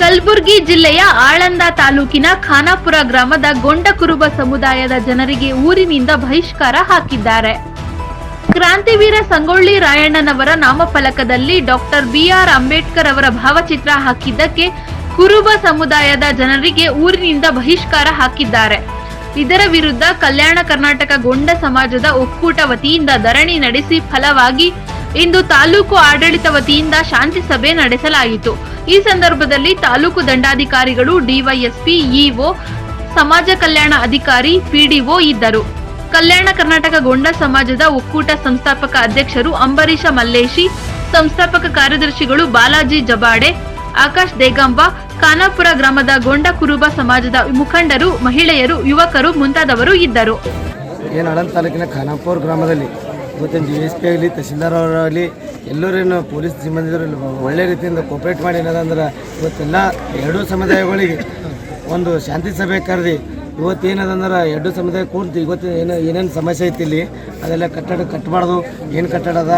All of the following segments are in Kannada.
ಕಲಬುರಗಿ ಜಿಲ್ಲೆಯ ಆಳಂದ ತಾಲೂಕಿನ ಖಾನಾಪುರ ಗ್ರಾಮದ ಗೊಂಡ ಕುರುಬ ಸಮುದಾಯದ ಜನರಿಗೆ ಊರಿನಿಂದ ಬಹಿಷ್ಕಾರ ಹಾಕಿದ್ದಾರೆ. ಕ್ರಾಂತಿವೀರ ಸಂಗೊಳ್ಳಿ ರಾಯಣ್ಣನವರ ನಾಮಫಲಕದಲ್ಲಿ ಡಾಕ್ಟರ್ ಬಿಆರ್ ಅಂಬೇಡ್ಕರ್ ಅವರ ಭಾವಚಿತ್ರ ಹಾಕಿದ್ದಕ್ಕೆ ಕುರುಬ ಸಮುದಾಯದ ಜನರಿಗೆ ಊರಿನಿಂದ ಬಹಿಷ್ಕಾರ ಹಾಕಿದ್ದಾರೆ. ಇದರ ವಿರುದ್ಧ ಕಲ್ಯಾಣ ಕರ್ನಾಟಕ ಗೊಂಡ ಸಮಾಜದ ಒಕ್ಕೂಟ ವತಿಯಿಂದ ಧರಣಿ ನಡೆಸಿ ಫಲವಾಗಿ ಇಂದು ತಾಲೂಕು ಆಡಳಿತ ವತಿಯಿಂದ ಶಾಂತಿ ಸಭೆ ನಡೆಸಲಾಯಿತು. ಈ ಸಂದರ್ಭದಲ್ಲಿ ತಾಲೂಕು ದಂಡಾಧಿಕಾರಿಗಳು, ಡಿವೈಎಸ್ಪಿ, ಇಒ, ಸಮಾಜ ಕಲ್ಯಾಣ ಅಧಿಕಾರಿ, ಪಿಡಿಒ ಇದ್ದರು. ಕಲ್ಯಾಣ ಕರ್ನಾಟಕ ಗೊಂಡ ಸಮಾಜದ ಒಕ್ಕೂಟ ಸಂಸ್ಥಾಪಕ ಅಧ್ಯಕ್ಷರು ಅಂಬರೀಷ ಮಲ್ಲೇಶಿ, ಸಂಸ್ಥಾಪಕ ಕಾರ್ಯದರ್ಶಿಗಳು ಬಾಲಾಜಿ ಜಬಾಡೆ, ಆಕಾಶ್ ದೇಗಾಂಬ, ಖಾನಾಪುರ ಗ್ರಾಮದ ಗೊಂಡ ಕುರುಬ ಸಮಾಜದ ಮುಖಂಡರು, ಮಹಿಳೆಯರು, ಯುವಕರು ಮುಂತಾದವರು ಇದ್ದರು. ಏನು ತಾಲೂಕಿನ ಖಾನಾಪುರ ಗ್ರಾಮದಲ್ಲಿ ಇವತ್ತಿನ ಜಿ ಎಸ್ ಪಿ ಆಗಲಿ ತಹಸೀಲ್ದಾರ್ ಅವರಾಗಲಿ ಎಲ್ಲರೇನು ಪೊಲೀಸ್ ಸಿಬ್ಬಂದಿದ್ರು ಒಳ್ಳೆ ರೀತಿಯಿಂದ ಕೋಪ್ರೇಟ್ ಮಾಡಿ ಏನದಂದ್ರೆ ಇವತ್ತೆಲ್ಲ ಎರಡೂ ಸಮುದಾಯಗಳಿಗೆ ಒಂದು ಶಾಂತಿ ಸಭೆ ಕರೆದು ಇವತ್ತು ಏನದಂದ್ರೆ ಎರಡು ಸಮುದಾಯ ಕೂರ್ತು ಇವತ್ತು ಏನು ಏನೇನು ಸಮಸ್ಯೆ ಐತಿ ಇಲ್ಲಿ, ಅದೆಲ್ಲ ಕಟ್ಟಡ ಕಟ್ಟಬಾರ್ದು ಏನು ಕಟ್ಟಡ ಅದ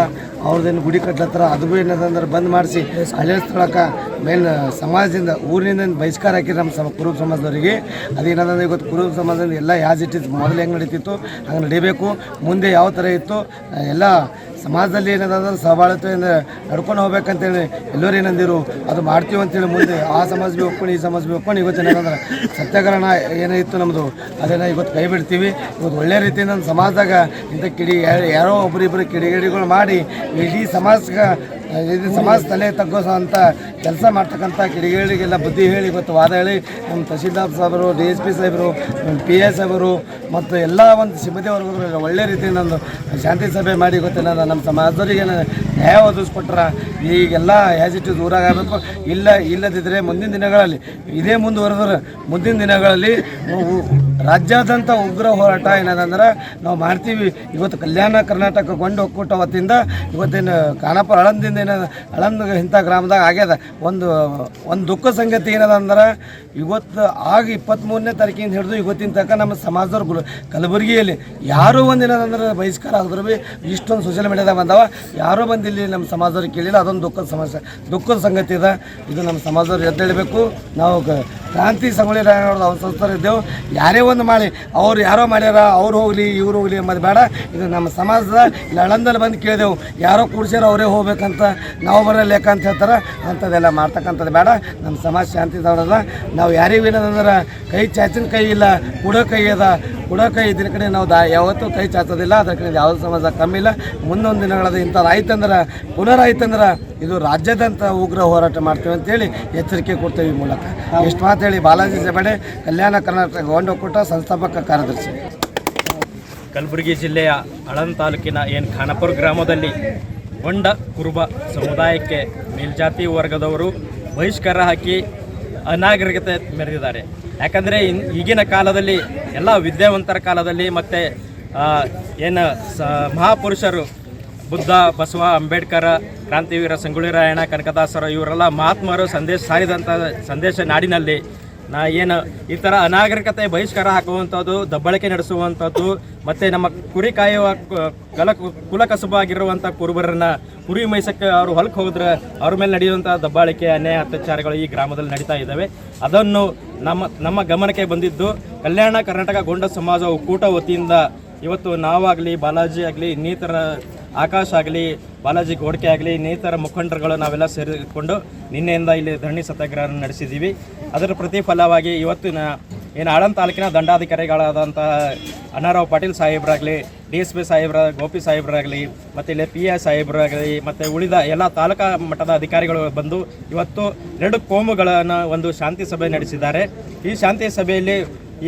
ಅವ್ರದ್ದೇನು ಗುಡಿ ಕಟ್ಲತ್ತಾರ, ಅದು ಏನದಂದ್ರೆ ಬಂದ್ ಮಾಡಿಸಿ ಹಳೆ ಸ್ಥಳಕ್ಕೆ ಮೇನ್ ಸಮಾಜದಿಂದ, ಊರಿನಿಂದ ಬಹಿಷ್ಕಾರ ಹಾಕಿದ್ರೆ ನಮ್ಮ ಸಮ ಕುರುಬ ಸಮಾಜದವರಿಗೆ. ಅದೇನದಂದ್ರೆ ಇವತ್ತು ಕುರುಬ ಸಮಾಜದಿಂದ ಎಲ್ಲ ಯಾಜ್ ಇಟ್ಟಿತ್ತು ಮೊದಲು ಹೆಂಗೆ ನಡೀತಿತ್ತು, ಹಂಗೆ ನಡಿಬೇಕು, ಮುಂದೆ ಯಾವ ಥರ ಇತ್ತು, ಎಲ್ಲ ಸಮಾಜದಲ್ಲಿ ಏನದಂದ್ರೆ ಸಹಬಾಳ್ವೆಯಿಂದ ನಡ್ಕೊಂಡು ಹೋಗ್ಬೇಕಂತೇಳಿ ಎಲ್ಲರೂ ಏನಂದಿರು, ಅದು ಮಾಡ್ತೀವಿ ಅಂತೇಳಿ ಮುಂದೆ ಆ ಸಮಾಜ ಭೀ ಒಪ್ಕೊಂಡು, ಈ ಸಮಾಜ ಬಿ ಒಪ್ಕೊಂಡು ಇವತ್ತು ಏನಂದ್ರೆ ಸತ್ಯಾಗ್ರಹಣ ಏನಿತ್ತು ನಮ್ಮದು ಅದನ್ನು ಇವತ್ತು ಕೈ ಬಿಡ್ತೀವಿ. ಇವತ್ತು ಒಳ್ಳೆ ರೀತಿಯಿಂದ ನಮ್ಮ ಸಮಾಜದಾಗ ಇಂಥ ಕಿಡಿ, ಯಾರೋ- ಒಬ್ಬರಿಬ್ಬರು ಕಿಡಿಗೇಡಿಗಳು ಮಾಡಿ ಇಡೀ ಸಮಾಜಕ್ಕೆ ಇದು ಸಮಾಜ ತಲೆ ತಗ್ಗೋ ಅಂತ ಕೆಲಸ ಮಾಡ್ತಕ್ಕಂಥ ಕಿಡಿಗೇಡಿಗೆಲ್ಲ ಬುದ್ಧಿ ಹೇಳಿ, ಇವತ್ತು ವಾದ ಹೇಳಿ ನಮ್ಮ ತಹಶೀಲ್ದಾರ್ ಸಾಹೇಬರು, ಡಿ ಎಸ್ ಪಿ ಸಾಹೇಬರು ಪಿ ಎಸ್ ಸಾಹೇಬರು, ಮತ್ತು ಎಲ್ಲ ಒಂದು ಸಿಬ್ಬಂದಿ ವರ್ಗದವರು ಒಳ್ಳೆ ರೀತಿಯಿಂದ ಒಂದು ಶಾಂತಿ ಸಭೆ ಮಾಡಿ ಗೊತ್ತಿಲ್ಲ ನಮ್ಮ ಸಮಾಜದವ್ರಿಗೆ ನ್ಯಾಯ ಒದಗಿಸ್ಕೊಟ್ರ? ಈಗೆಲ್ಲ ಆ್ಯಸ್ ಇಟ್ ಇಸ್ ಇಲ್ಲ ಇಲ್ಲದಿದ್ದರೆ ಮುಂದಿನ ದಿನಗಳಲ್ಲಿ, ಇದೇ ಮುಂದುವರೆದ್ರೆ ಮುಂದಿನ ದಿನಗಳಲ್ಲಿ ರಾಜ್ಯಾದ್ಯಂತ ಉಗ್ರ ಹೋರಾಟ ಏನದಂದ್ರೆ ನಾವು ಮಾಡ್ತೀವಿ. ಇವತ್ತು ಕಲ್ಯಾಣ ಕರ್ನಾಟಕ ಗೊಂಡು ಒಕ್ಕೂಟ ವತಿಯಿಂದ ಇವತ್ತಿನ ಖಾನಾಪುರ ಅಳಂದಿಂದ ಏನದ ಅಳಂದ ಇಂಥ ಗ್ರಾಮದಾಗ ಆಗ್ಯದ. ಒಂದು ಒಂದು ದುಃಖ ಸಂಗತಿ ಏನದ ಅಂದ್ರೆ ಇವತ್ತು ಆಗ ಇಪ್ಪತ್ತ್ಮೂರನೇ ತಾರೀಕಿಂದ ಹಿಡಿದು ಇವತ್ತಿನ ತನಕ ನಮ್ಮ ಸಮಾಜದವ್ರು ಗುರು ಕಲಬುರಗಿಯಲ್ಲಿ ಯಾರೂ ಒಂದು ಏನದಂದ್ರೆ ಬಹಿಷ್ಕಾರ ಆದ್ರೂ ಭೀ ಇಷ್ಟೊಂದು ಸೋಷಿಯಲ್ ಮೀಡಿಯಾದಾಗ ಬಂದವ. ಯಾರೂ ಬಂದಿಲ್ಲ ನಮ್ಮ ಸಮಾಜದವ್ರು ಕೇಳಿಲ್ಲ. ಅದೊಂದು ದುಃಖದ ಸಮಸ್ಯೆ. ದುಃಖದ ಸಂಗತಿ ಇದೆ. ಇದು ನಮ್ಮ ಸಮಾಜದವ್ರು ಎದ್ದೇಳಬೇಕು. ನಾವು ಕ್ರಾಂತಿ ಸಂಗೊಳ್ಳಿ ರಾಯಣ್ಣವ್ರದ್ದು ಅವಸರ ಇದ್ದೇವೆ. ಯಾರೇ ಒಂದು ಮಾಡಿ, ಅವ್ರು ಯಾರೋ ಮಾಡ್ಯಾರ, ಅವ್ರು ಹೋಗಲಿ, ಇವ್ರು ಹೋಗಲಿ ಎಂಬುದು ಬೇಡ. ಇದು ನಮ್ಮ ಸಮಾಜದ ಲಳಂದಲ್ಲಿ ಬಂದು ಕೇಳಿದೆವು. ಯಾರೋ ಕೂಡ್ಸ್ಯಾರ ಅವರೇ ಹೋಗ್ಬೇಕಂತ ನಾವು ಬರೋ ಲೆಕ್ಕ ಅಂತ ಹೇಳ್ತಾರೆ, ಅಂಥದ್ದೆಲ್ಲ ಮಾಡ್ತಕ್ಕಂಥದ್ದು ಬೇಡ. ನಮ್ಮ ಸಮಾಜ ಶಾಂತಿ ದೊಡ್ಡದ. ನಾವು ಯಾರಿಗೂ ಏನದಂದ್ರೆ ಕೈ ಚಾಚಿನ ಕೈ ಇಲ್ಲ, ಕುಡೋ ಕೈ ಅದ. ಕುಡೋ ಕೈ ಇದ್ರ ಕಡೆ ನಾವು ದಾ ಯಾವತ್ತೂ ಕೈ ಚಾಚೋದಿಲ್ಲ. ಅದ್ರ ಕಡೆ ಯಾವುದೇ ಸಮಾಜ ಕಮ್ಮಿ ಇಲ್ಲ. ಮುಂದೊಂದು ದಿನಗಳಲ್ಲಿ ಇಂಥದ್ದು ಆಯ್ತಂದ್ರೆ ಪುನರ್ ಇದು ರಾಜ್ಯದಂಥ ಉಗ್ರ ಹೋರಾಟ ಮಾಡ್ತೇವೆ ಅಂತೇಳಿ ಎಚ್ಚರಿಕೆ ಕೊಡ್ತೇವೆ ಈ ಮೂಲಕ. ಮಾತು ಹೇಳಿ ಬಾಲಾಜಿ ಜಬಡೆ ಕಲ್ಯಾಣ ಕರ್ನಾಟಕ ಗೊಂಡ ಒಕ್ಕೂಟ ಸಂಸ್ಥಾಪಕ ಕಾರ್ಯದರ್ಶಿ. ಕಲಬುರಗಿ ಜಿಲ್ಲೆಯ ಅಳನ್ ತಾಲೂಕಿನ ಏನು ಖಾನಾಪುರ ಗ್ರಾಮದಲ್ಲಿ ಹೊಂಡ ಕುರುಬ ಸಮುದಾಯಕ್ಕೆ ಮೇಲ್ಜಾತಿ ವರ್ಗದವರು ಬಹಿಷ್ಕಾರ ಹಾಕಿ ಅನಾಗರಿಕತೆ ಮೆರೆದಿದ್ದಾರೆ. ಯಾಕಂದರೆ ಈಗಿನ ಕಾಲದಲ್ಲಿ ಎಲ್ಲ ವಿದ್ಯಾವಂತರ ಕಾಲದಲ್ಲಿ ಮತ್ತು ಏನು ಸ, ಮಹಾಪುರುಷರು ಬುದ್ಧ, ಬಸವ, ಅಂಬೇಡ್ಕರ್, ಕ್ರಾಂತಿವೀರ, ಸಂಗೊಳ್ಳಿ ರಾಯಣ್ಣ, ಕನಕದಾಸರು, ಇವರೆಲ್ಲ ಮಹಾತ್ಮರು ಸಂದೇಶ ಸಾರಿದಂಥ ಸಂದೇಶ ನಾಡಿನಲ್ಲಿ ನಾ ಏನು ಈ ಥರ ಅನಾಗರಿಕತೆ ಬಹಿಷ್ಕಾರ ಹಾಕುವಂಥದ್ದು, ದಬ್ಬಳಕೆ ನಡೆಸುವಂಥದ್ದು, ಮತ್ತು ನಮ್ಮ ಕುರಿ ಕಾಯುವ ಕಲ ಕುಲ ಕಸುಬಾಗಿರುವಂಥ ಕುರುಬರನ್ನ ಕುರಿ ಮೈಸಕ್ಕೆ ಅವರು ಹೊಲಕ್ಕೆ ಹೋದ್ರೆ ಅವ್ರ ಮೇಲೆ ನಡೆಯುವಂಥ ದಬ್ಬಾಳಿಕೆ, ಅನ್ಯಾಯ, ಅತ್ಯಾಚಾರಗಳು ಈ ಗ್ರಾಮದಲ್ಲಿ ನಡೀತಾ ಇದ್ದಾವೆ. ಅದನ್ನು ನಮ್ಮ ನಮ್ಮ ಗಮನಕ್ಕೆ ಬಂದಿದ್ದು ಕಲ್ಯಾಣ ಕರ್ನಾಟಕ ಗೊಂಡ ಸಮಾಜ ಒಕ್ಕೂಟ ವತಿಯಿಂದ ಇವತ್ತು ನಾವಾಗಲಿ, ಬಾಲಾಜಿ ಆಗಲಿ ಇನ್ನಿತರ ಆಕಾಶ್ ಆಗಲಿ, ಬಾಲಾಜಿ ಗೋಡ್ಕೆ ಆಗಲಿ, ಇನ್ನಿತರ ಮುಖಂಡರುಗಳು ನಾವೆಲ್ಲ ಸೇರಿಕೊಂಡು ನಿನ್ನೆಯಿಂದ ಇಲ್ಲಿ ಧರಣಿ ಸತ್ಯಾಗ್ರಹ ನಡೆಸಿದ್ದೀವಿ. ಅದರ ಪ್ರತಿಫಲವಾಗಿ ಇವತ್ತಿನ ಏನು ಆಳಂದ ತಾಲೂಕಿನ ದಂಡಾಧಿಕಾರಿಗಳಾದಂತಹ ಅಣ್ಣಾರಾವ್ ಪಾಟೀಲ್ ಸಾಹೇಬ್ರಾಗಲಿ, ಡಿ ಎಸ್ ಪಿ ಸಾಹೇಬ್ರ, ಗೋಪಿ ಸಾಹೇಬರಾಗಲಿ, ಮತ್ತು ಇಲ್ಲಿ ಪಿ ಎ ಸಾಹೇಬರಾಗಲಿ, ಮತ್ತು ಉಳಿದ ಎಲ್ಲ ತಾಲೂಕಾ ಮಟ್ಟದ ಅಧಿಕಾರಿಗಳು ಬಂದು ಇವತ್ತು ಎರಡು ಕೋಮುಗಳನ್ನು ಒಂದು ಶಾಂತಿ ಸಭೆ ನಡೆಸಿದ್ದಾರೆ. ಈ ಶಾಂತಿ ಸಭೆಯಲ್ಲಿ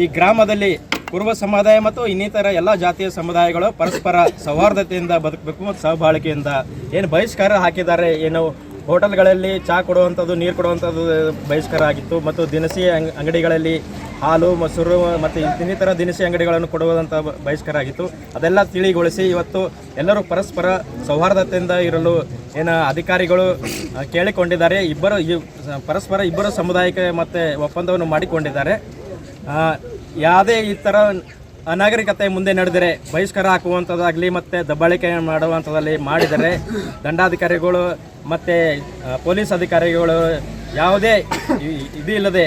ಈ ಗ್ರಾಮದಲ್ಲಿ ಕುರುಬ ಸಮುದಾಯ ಮತ್ತು ಇನ್ನಿತರ ಎಲ್ಲ ಜಾತಿಯ ಸಮುದಾಯಗಳು ಪರಸ್ಪರ ಸೌಹಾರ್ದತೆಯಿಂದ ಬದುಕಬೇಕು ಮತ್ತು ಸಹಬಾಳಿಕೆಯಿಂದ ಏನು ಬಹಿಷ್ಕಾರ ಹಾಕಿದ್ದಾರೆ, ಏನು ಹೋಟೆಲ್ಗಳಲ್ಲಿ ಚಹಾ ಕೊಡುವಂಥದ್ದು, ನೀರು ಕೊಡುವಂಥದ್ದು ಬಹಿಷ್ಕಾರ ಆಗಿತ್ತು ಮತ್ತು ದಿನಸಿ ಅಂಗ್- ಅಂಗಡಿಗಳಲ್ಲಿ ಹಾಲು, ಮೊಸರು ಮತ್ತು ಇನ್ನಿತರ ದಿನಸಿ ಅಂಗಡಿಗಳನ್ನು ಕೊಡುವುದಂಥ ಬಹಿಷ್ಕಾರ ಆಗಿತ್ತು. ಅದೆಲ್ಲ ತಿಳಿಗೊಳಿಸಿ ಇವತ್ತು ಎಲ್ಲರೂ ಪರಸ್ಪರ ಸೌಹಾರ್ದತೆಯಿಂದ ಇರಲು ಏನು ಅಧಿಕಾರಿಗಳು ಕೇಳಿಕೊಂಡಿದ್ದಾರೆ. ಇಬ್ಬರು ಪರಸ್ಪರ ಇಬ್ಬರು ಸಮುದಾಯಕ್ಕೆ ಮತ್ತು ಒಪ್ಪಂದವನ್ನು ಮಾಡಿಕೊಂಡಿದ್ದಾರೆ. ಯಾವುದೇ ಈ ಥರ ಅನಾಗರಿಕತೆ ಮುಂದೆ ನಡೆದರೆ ಬಹಿಷ್ಕಾರ ಹಾಕುವಂಥದ್ದಾಗಲಿ ಮತ್ತು ದಬ್ಬಾಳಿಕೆ ಮಾಡುವಂಥದ್ದಲ್ಲಿ ಮಾಡಿದರೆ ದಂಡಾಧಿಕಾರಿಗಳು ಮತ್ತು ಪೊಲೀಸ್ ಅಧಿಕಾರಿಗಳು ಯಾವುದೇ ಇಲ್ಲದೆ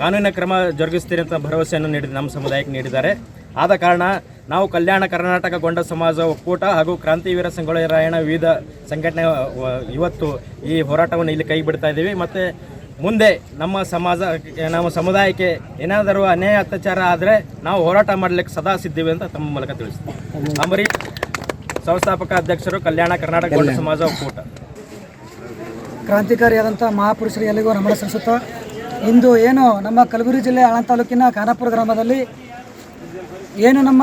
ಕಾನೂನಿನ ಕ್ರಮ ಜರುಗಿಸ್ತೀರಿ ಅಂತ ಭರವಸೆಯನ್ನು ನೀಡಿ ನಮ್ಮ ಸಮುದಾಯಕ್ಕೆ ನೀಡಿದ್ದಾರೆ. ಆದ ಕಾರಣ ನಾವು ಕಲ್ಯಾಣ ಕರ್ನಾಟಕ ಗೊಂಡ ಸಮಾಜ ಒಕ್ಕೂಟ ಹಾಗೂ ಕ್ರಾಂತಿವೀರ ಸಂಗೊಳ್ಳಿ ರಾಯಣ್ಣ ವಿವಿಧ ಸಂಘಟನೆ ಇವತ್ತು ಈ ಹೋರಾಟವನ್ನು ಇಲ್ಲಿ ಕೈ ಬಿಡ್ತಾ ಇದ್ದೀವಿ. ಮತ್ತು ಮುಂದೆ ನಮ್ಮ ಸಮಾಜ ನಮ್ಮ ಸಮುದಾಯಕ್ಕೆ ಏನಾದರೂ ಅನ್ಯಾಯ ಅತ್ಯಾಚಾರ ಆದರೆ ನಾವು ಹೋರಾಟ ಮಾಡಲಿಕ್ಕೆ ಸದಾ ಸಿದ್ಧಿವೆ ಅಂತ ತಮ್ಮ ಮೂಲಕ ತಿಳಿಸ್ತೀವಿ ಅಂಬರೀಶ್ ಸಂಸ್ಥಾಪಕ ಅಧ್ಯಕ್ಷರು ಕಲ್ಯಾಣ ಕರ್ನಾಟಕ ಗೊಂಡ ಸಮಾಜ ಒಕ್ಕೂಟ. ಕ್ರಾಂತಿಕಾರಿಯಾದಂಥ ಮಹಾಪುರುಷರು ಎಲ್ಲಿಗೂ ನಮನ ಸಲ್ಲಿಸುತ್ತಾ ಇಂದು ಏನು ನಮ್ಮ ಕಲಬುರಗಿ ಜಿಲ್ಲೆ ಆಳಂದ ತಾಲೂಕಿನ ಖಾನಾಪುರ ಗ್ರಾಮದಲ್ಲಿ ಏನು ನಮ್ಮ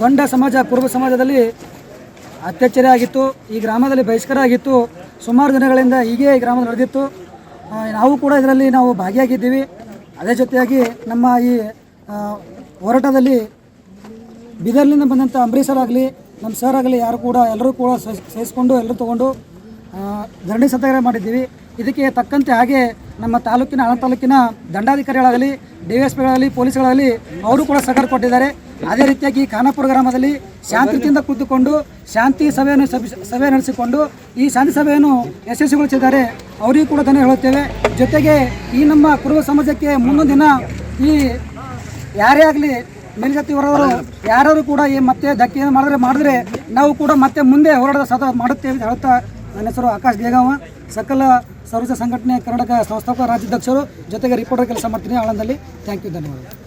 ಗೊಂಡ ಸಮಾಜ ಕುರುಬ ಸಮಾಜದಲ್ಲಿ ಅತ್ಯಾಚಾರ ಆಗಿತ್ತು ಈ ಗ್ರಾಮದಲ್ಲಿ ಬಹಿಷ್ಕಾರ ಆಗಿತ್ತು ಸುಮಾರು ದಿನಗಳಿಂದ ಹೀಗೆ ಈ ಗ್ರಾಮ ನಡೆದಿತ್ತು. ನಾವು ಕೂಡ ಇದರಲ್ಲಿ ನಾವು ಭಾಗಿಯಾಗಿದ್ದೀವಿ. ಅದೇ ಜೊತೆಯಾಗಿ ನಮ್ಮ ಈ ಹೋರಾಟದಲ್ಲಿ ಬೀದರ್ನಿಂದ ಬಂದಂಥ ಅಂಬರೀಷರಾಗಲಿ ನಮ್ಮ ಸರ್ ಆಗಲಿ ಯಾರು ಕೂಡ ಎಲ್ಲರೂ ಕೂಡ ಸಹಿಸಿಕೊಂಡು ಎಲ್ಲರೂ ತೊಗೊಂಡು ಧರಣಿ ಸತ್ಯಾಗ್ರಹ ಮಾಡಿದ್ದೀವಿ. ಇದಕ್ಕೆ ತಕ್ಕಂತೆ ಹಾಗೆ ನಮ್ಮ ತಾಲೂಕಿನ ಹಣ ತಾಲೂಕಿನ ದಂಡಾಧಿಕಾರಿಗಳಾಗಲಿ, ಡಿ ಎಸ್ ಪಿಗಳಾಗಲಿ, ಪೊಲೀಸ್ಗಳಾಗಲಿ, ಅವರು ಕೂಡ ಸಹಕಾರ ಕೊಟ್ಟಿದ್ದಾರೆ. ಅದೇ ರೀತಿಯಾಗಿ ಖಾನಾಪುರ ಗ್ರಾಮದಲ್ಲಿ ಶಾಂತಿಯಿಂದ ಕೂತುಕೊಂಡು ಶಾಂತಿ ಸಭೆಯನ್ನು ಸಭೆ- ನಡೆಸಿಕೊಂಡು ಈ ಶಾಂತಿ ಸಭೆಯನ್ನು ಯಶಸ್ವಿಗೊಳಿಸಿದ್ದಾರೆ. ಅವರಿಗೂ ಕೂಡ ಧನ್ಯ ಹೇಳುತ್ತೇವೆ. ಜೊತೆಗೆ ಈ ನಮ್ಮ ಕುರುಬ ಸಮಾಜಕ್ಕೆ ಮುಂದೊಂದು ದಿನ ಈ ಯಾರೇ ಆಗಲಿ ಮೇಲ್ಜಾತಿ ಹೊರವರು ಯಾರು ಕೂಡ ಈ ಮತ್ತೆ ಧಕ್ಕೆಯನ್ನು ಮಾಡಿದ್ರೆ ಮಾಡಿದ್ರೆ ನಾವು ಕೂಡ ಮತ್ತೆ ಮುಂದೆ ಹೋರಾಟದ ಸದಾ ಮಾಡುತ್ತೇವೆ ಅಂತ ಹೇಳ್ತಾ ನನ್ನ ಹೆಸರು ಆಕಾಶ್ ದೇಗಾವ ಸಕಲ ಸರ್ವಜ ಸಂಘಟನೆ ಕರ್ನಾಟಕ ಸಂಸ್ಥಾಪಕ ರಾಜ್ಯಾಧ್ಯಕ್ಷರು, ಜೊತೆಗೆ ರಿಪೋರ್ಟರ್ ಕೆಲಸ ಮಾಡ್ತೀನಿ ಆಳಂದಲ್ಲಿ. ಥ್ಯಾಂಕ್ ಯು ಧನ್ಯವಾದ